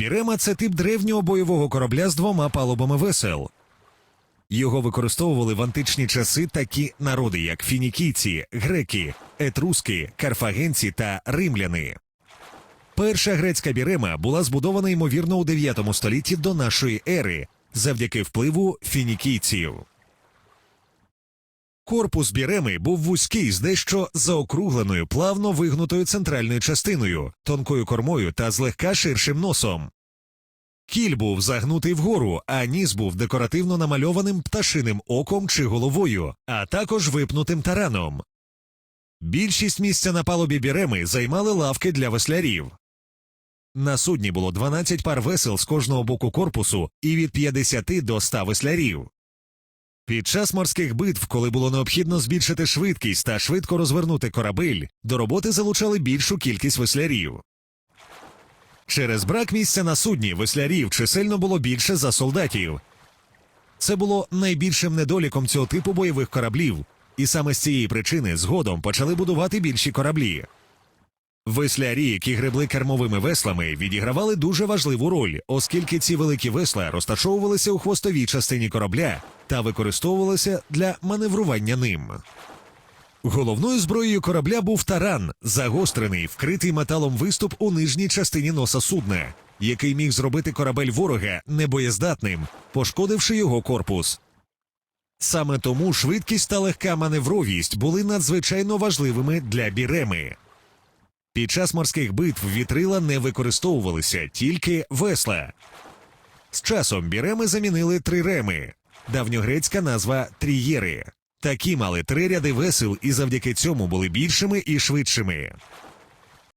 Бірема це тип древнього бойового корабля з двома палубами весел. Його використовували в античні часи такі народи, як фінікійці, греки, етруски, карфагенці та римляни. Перша грецька бірема була збудована ймовірно у 9 столітті до нашої ери завдяки впливу фінікійців. Корпус біреми був вузький з дещо заокругленою, плавно вигнутою центральною частиною, тонкою кормою та злегка ширшим носом. Кіль був загнутий вгору, а ніс був декоративно намальованим пташиним оком чи головою, а також випнутим тараном. Більшість місця на палубі біреми займали лавки для веслярів. На судні було 12 пар весел з кожного боку корпусу і від 50 до 100 веслярів. Під час морських битв, коли було необхідно збільшити швидкість та швидко розвернути корабель, до роботи залучали більшу кількість веслярів. Через брак місця на судні веслярів чисельно було більше за солдатів. Це було найбільшим недоліком цього типу бойових кораблів, і саме з цієї причини згодом почали будувати більші кораблі. Веслярі, які гребли кермовими веслами, відігравали дуже важливу роль, оскільки ці великі весла розташовувалися у хвостовій частині корабля та використовувалися для маневрування ним. Головною зброєю корабля був таран, загострений, вкритий металом виступ у нижній частині носа судна, який міг зробити корабель ворога небоєздатним, пошкодивши його корпус. Саме тому швидкість та легка маневровість були надзвичайно важливими для біреми. Під час морських битв вітрила не використовувалися, тільки весла. З часом біреми замінили триреми, давньогрецька назва трієри. Такі мали три ряди весел і завдяки цьому були більшими і швидшими.